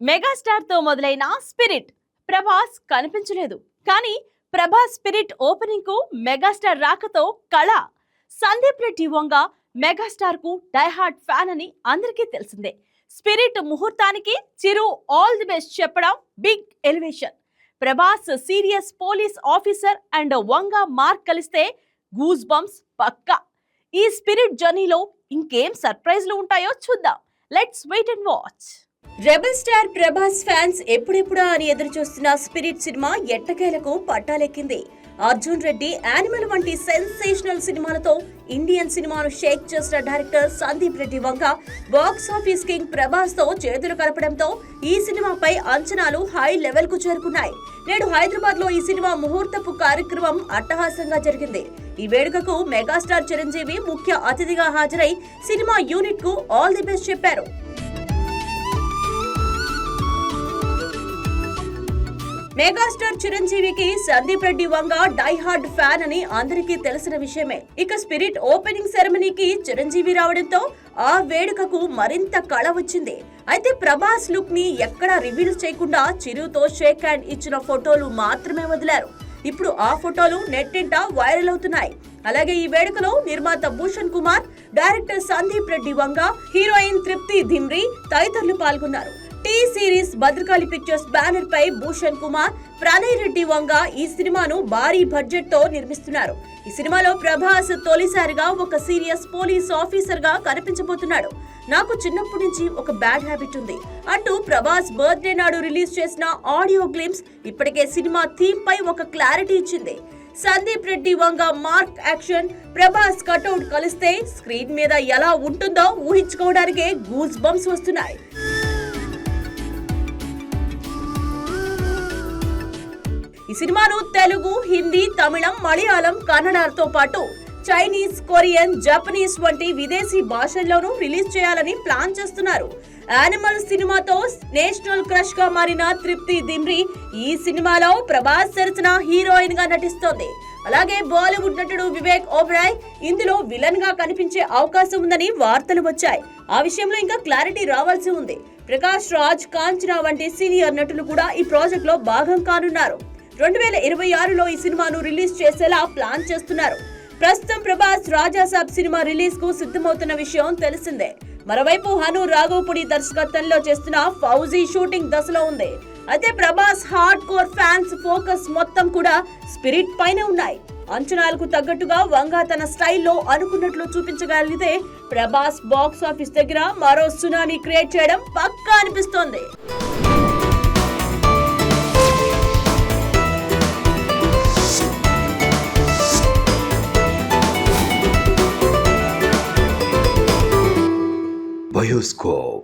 మెగాస్టార్తో మొదలైన స్పిరిట్ ప్రభాస్ కనిపించలేదు. కానీ ప్రభాస్ స్పిరిట్ ఓపెనింగ్కు మెగాస్టార్ రాకతో కళ. సందీప్ రెడ్డి వంగ మెగాస్టార్కు డైహార్డ్ ఫ్యాన్ అని అందరికీ తెలిసిందే. స్పిరిట్ ముహూర్తానికి చిరు ఆల్ ది బెస్ట్ చెప్పడం big elevation. Prabhas serious police officer and Vanga mark కలిస్తే గూస్ బంప్స్ పక్కా. ఈ స్పిరిట్ జర్నీలో ఇంకేం సర్ప్రైజ్లు ఉంటాయో చూద్దాం. Let's wait and watch. Rebel star Prabhas fans ఎప్పుడెప్పుడా అని ఎదురు చూస్తున్న స్పిరిట్ సినిమా ఎట్టకేలకు పట్టాలెక్కింది. అర్జున్ రెడ్డి యానిమల్ వంటి సెన్సేషనల్ సినిమాలతో ఇండియన్ సినిమాను షేక్ చేసిన డైరెక్టర్ సందీప్ రెడ్డి వంక బాక్స్ ఆఫీస్ కింగ్ ప్రభాస్తో చేతులు కలపడంతో ఈ సినిమాపై అంచనాలు హై లెవెల్కు చేరుకున్నాయి. నేడు హైదరాబాద్లో ఈ సినిమా ముహూర్తపు కార్యక్రమం అట్టహాసంగా జరిగింది. ఈ వేడుకకు మెగాస్టార్ చిరంజీవి ముఖ్య అతిథిగా హాజరై సినిమా యూనిట్కు ఆల్ ది బెస్ట్ చెప్పారు. మెగాస్టార్ చిరంజీవికి Sandeep Reddy Vanga die hard fan అని అందరికీ తెలిసిన విషయమే. ఇక స్పిరిట్ ఓపెనింగ్ సెరమనీకి చిరంజీవి రావడంతో ఆ వేడుకకు మరింత కళ వచ్చింది. అయితే ప్రభాస్ లుక్ని ఎక్కడా రివీల్ చేయకుండా చిరుతో షేక్ హ్యాండ్ ఇచ్చిన ఫోటోలు మాత్రమే వదిలారు. ఇప్పుడు ఆ ఫోటోలు నెట్టింట వైరల్ అవుతున్నాయి. అలాగే ఈ వేడుకలో నిర్మాత భూషణ్ కుమార్ డైరెక్టర్ సందీప్ రెడ్డి వంగ హీరోయిన్ తృప్తి ధిమ్రి తదితరులు పాల్గొన్నారు. T Series Bhadrakali pictures banner పై భూషణ్ కుమార్ ప్రణయ్ రెడ్డి వంగ ఈ సినిమాను భారీ బడ్జెట్తో నిర్మిస్తున్నారు. ఈ సినిమాలో ప్రభాస్ తొలిసారిగా ఒక సీరియస్ పోలీస్ ఆఫీసర్గా కనిపించబోతున్నాడు. నాకు చిన్నప్పటి నుంచి ఒక బ్యాడ్ హ్యాబిట్ ఉంది. అంటూ ప్రభాస్ బర్త్డే నాడు రిలీజ్ చేసిన ఆడియో గ్లిమ్స్ ఇప్పటికే సినిమా థీమ్ పై ఒక క్లారిటీ ఇచ్చింది. Sandeep Reddy Vanga mark action Prabhas cutout కలిస్తే స్క్రీన్ మీద ఎలా ఉంటుందో ఊహించుకోవడానికే గూస్ బంప్స్ వస్తున్నాయి. ఈ సినిమాను తెలుగు హిందీ తమిళం మలయాళం కన్నడతో పాటు చైనీస్ కొరియన్ జపనీస్ వంటి విదేశీ భాషల్లోనూ రిలీజ్ చేయాలని ప్లాన్ చేస్తున్నారు. యానిమల్ సినిమాతో నేషనల్ క్రష్గా మారిన తృప్తి దిమ్రి ఈ సినిమాలో ప్రభాస్ సరసన హీరోయిన్గా నటిస్తోంది. అలాగే బాలీవుడ్ నటుడు వివేక్ ఓబ్రాయ్ ఇందులో విలన్గా కనిపించే అవకాశం ఉందని వార్తలు వచ్చాయి. ఆ విషయంలో ఇంకా క్లారిటీ రావాల్సి ఉంది. ప్రకాష్ రాజ్ కాంచనా వంటి సీనియర్ నటులు కూడా ఈ ప్రాజెక్ట్లో భాగం కానున్నారు. రెండు వేల ఇరవై ఆరులో ఈ సినిమాను రిలీజ్ చేసేలా ప్లాన్ చేస్తున్నారు. ప్రస్తుతం ప్రభాస్ రాజాసాబ్ సినిమా రిలీజ్కు సిద్ధమవుతున్న విషయం తెలిసిందే. మరోవైపు హను రాఘవపుడి దర్శకత్వంలో చేస్తున్న ఫౌజీ షూటింగ్ దశలో ఉంది. అయితే Prabhas hard core fans focus మొత్తం కూడా స్పిరిట్ పైన ఉన్నాయి. అంచనాలకు తగ్గట్టుగా వంగ తన స్టైల్లో అనుకున్నట్లు చూపించగలిగితే ప్రభాస్ బాక్స్ ఆఫీస్ దగ్గర మరో సునామీ క్రియేట్ చేయడం పక్కా అనిపిస్తోంది. Scope.